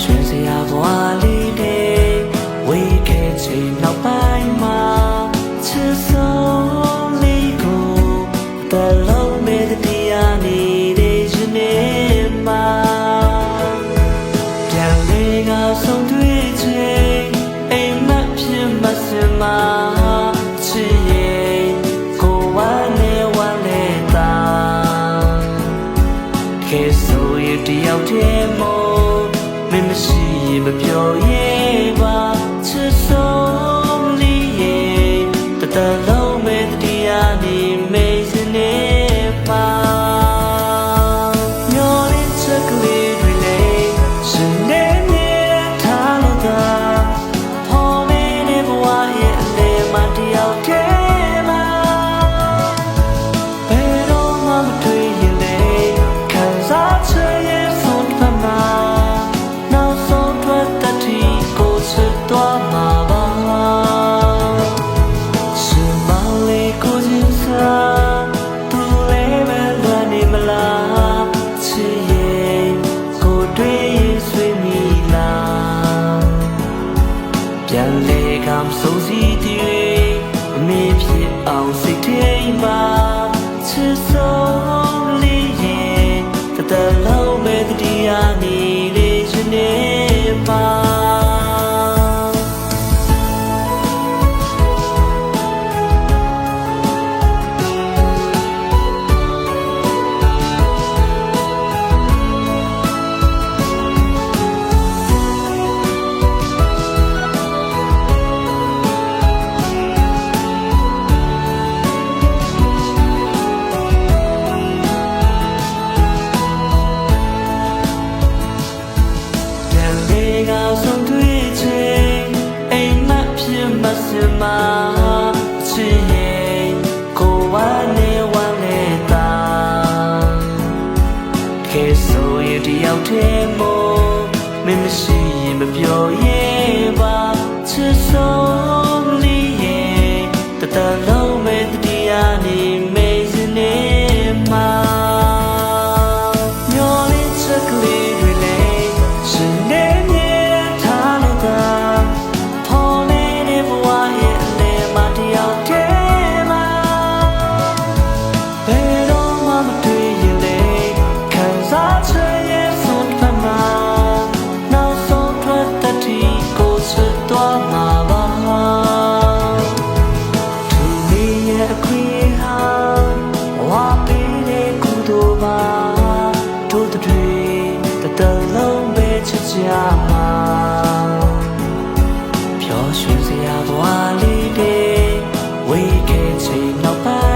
ရွှင်စရာဘွားလေးတွေဝေးခဲ့ချိန်နောက်ပိုင်းမှာချစ်ဆုံးလေးကိုတလုံးမေတ္တာနေတဲ့ရှင်နေမှာပြန်လေးကဆုံးတွေ့ချိန်အိမ်မက်ဖြစ်မစင်မှာချစ်ရဲ့ကိုဝါနေဝါနေတာခေဆိုရတယောက်တည်းမ မရှိရင်မပြောရင် ausi teima 是吗？ တတလုံးပဲချစ်ကြမှာပျော်ရွှင်စရာသွားလေးတွေဝေးခဲ့ချိန်နောက်ပိုင်း